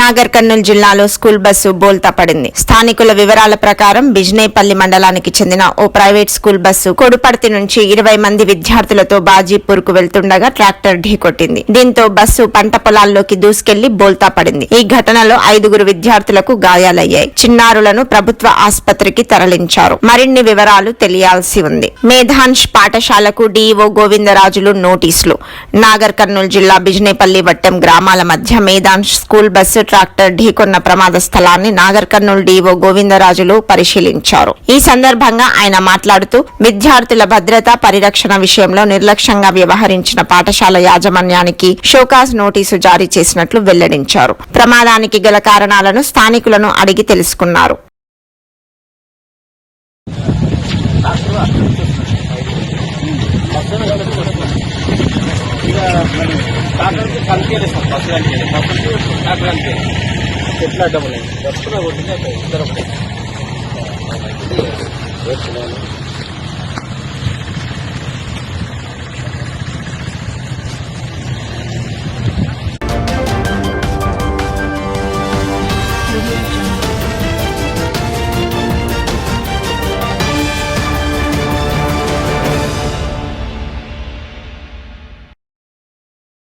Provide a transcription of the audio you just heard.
నాగర్ కర్నూలు జిల్లాలో school bus బోల్తా పడింది. స్థానికుల వివరాల ప్రకారం బిజ్నేపల్లి మండలానికి చెందిన ఓ ప్రైవేట్ స్కూల్ బస్సు కొడుపర్తి నుంచి ఇరవై మంది విద్యార్థులతో బాజీపూర్కు వెళ్తుండగా ట్రాక్టర్ ఢీకొట్టింది దీంతో బస్సు పంట పొలాల్లోకి దూసుకెళ్ళి బోల్తా పడింది. ఈ ఘటనలో ఐదుగురు విద్యార్థులకు గాయాలయ్యాయి. చిన్నారులను ప్రభుత్వ ఆసుపత్రికి తరలించారు. మరిన్ని వివరాలు తెలియాల్సి ఉంది. మేధాన్ష్ పాఠశాలకు డీఈఓ గోవిందరాజులు నోటీసులు. నాగర్ కర్నూలు జిల్లా బిజ్నేపల్లి వట్టెం గ్రామాల మధ్య మేధాన్ష్ స్కూల్ బస్సు ట్రాక్టర్ ఢీకొన్న ప్రమాద స్థలాన్ని నాగర్ కర్నూలు డీఓ గోవిందరాజులు పరిశీలించారు. ఈ సందర్భంగా ఆయన మాట్లాడుతూ విద్యార్థుల భద్రత పరిరక్షణ విషయంలో నిర్లక్ష్యంగా వ్యవహరించిన పాఠశాల యాజమాన్యానికి షోకాజ్ నోటీసు జారీ చేసినట్లు వెల్లడించారు. ప్రమాదానికి గల కారణాలను స్థానికులను అడిగి తెలుసుకున్నారు. డాక్టర్కి కలిపి సార్ బస్సు కలిపి బస్సుకి నాకు కలిపి ఎట్లా డబ్బులు బస్సులో కొట్టింది ఇద్దరు